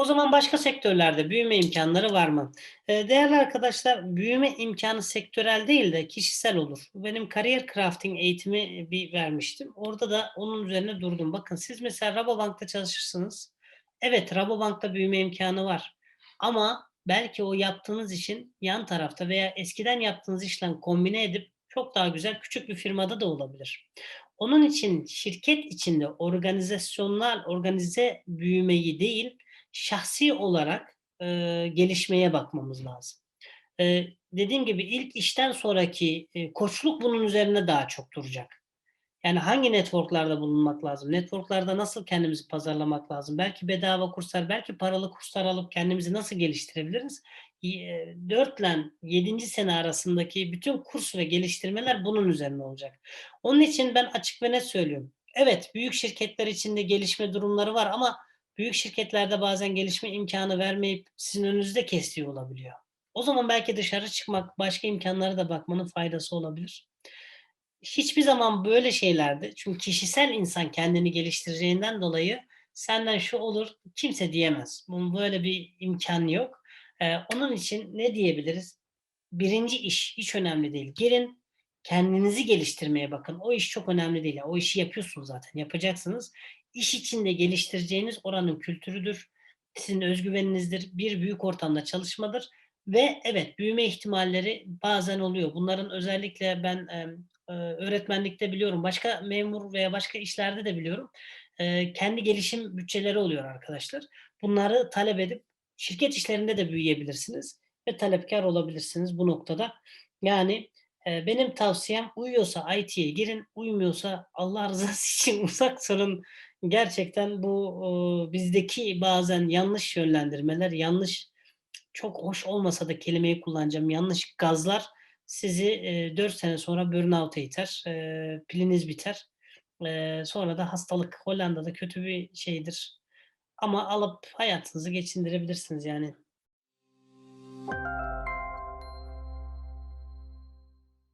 O zaman başka sektörlerde büyüme imkânları var mı? Eee, değerli arkadaşlar, büyüme imkânı sektörel değil de kişisel olur. Benim kariyer crafting eğitimi, eee, bir vermiştim. Orada da onun üzerine durdum. Bakın siz mesela Rabobank'ta çalışırsınız. Evet, Rabobank'ta büyüme imkânı var ama belki o yaptığınız işin yan tarafta veya eskiden yaptığınız işle kombine edip çok daha güzel küçük bir firmada da olabilir. Onun için şirket içinde organizasyonel organize büyümeyi değil, şahsi olarak, eee, gelişmeye bakmamız lazım. Eee, dediğim gibi ilk işten sonraki, eee, koçluk bunun üzerine daha çok duracak. Yani hangi network'larda bulunmak lazım? Network'larda nasıl kendimizi pazarlamak lazım? Belki bedava kurslar, belki paralı kurslar alıp kendimizi nasıl geliştirebiliriz? Eee, 4'le 7. sene arasındaki bütün kurs ve geliştirmeler bunun üzerine olacak. Onun için ben açık ve net söylüyorum. Evet, büyük şirketler içinde gelişme durumları var ama büyük şirketler de bazen gelişme imkânı vermeyip sizin önünüzde kestiği olabiliyor. O zaman belki dışarı çıkmak, başka imkânlara da bakmanın faydası olabilir. Hiçbir zaman böyle şeylerde çünkü kişisel insan kendini geliştireceğinden dolayı senden şu olur kimse diyemez. Bunun böyle bir imkânı yok. Eee, onun için ne diyebiliriz? 1'inci iş hiç önemli değil. Girin, kendinizi geliştirmeye bakın. O iş çok önemli değil. O işi yapıyorsunuz zaten, yapacaksınız. İş içinde geliştireceğiniz oranın kültürüdür, sizin öz güveninizdir, bir büyük ortamda çalışmadır ve evet, büyüme ihtimalleri bazen oluyor. Bunların özellikle ben, eee, öğretmenlikte biliyorum, başka memur veya başka işlerde de biliyorum. Eee, kendi gelişim bütçeleri oluyor arkadaşlar. Bunları talep edip şirket içlerinde de büyüyebilirsiniz ve talepkâr olabilirsiniz bu noktada. Yani, eee, benim tavsiyem uyuyorsa IT'ye girin, uymuyorsa Allah rızası için uzak durun. Gerçekten bu, uuu, bizdeki bazen yanlış yönlendirmeler, yanlış çok hoş olmasa da kelimeyi kullanacağım, yanlış gazlar sizi, eee, 4 sene sonra burnout'a iter, eee, piliniz biter. Eee, sonra da hastalık. Hollanda'da kötü bir şeydir ama alıp hayatınızı geçindirebilirsiniz yani.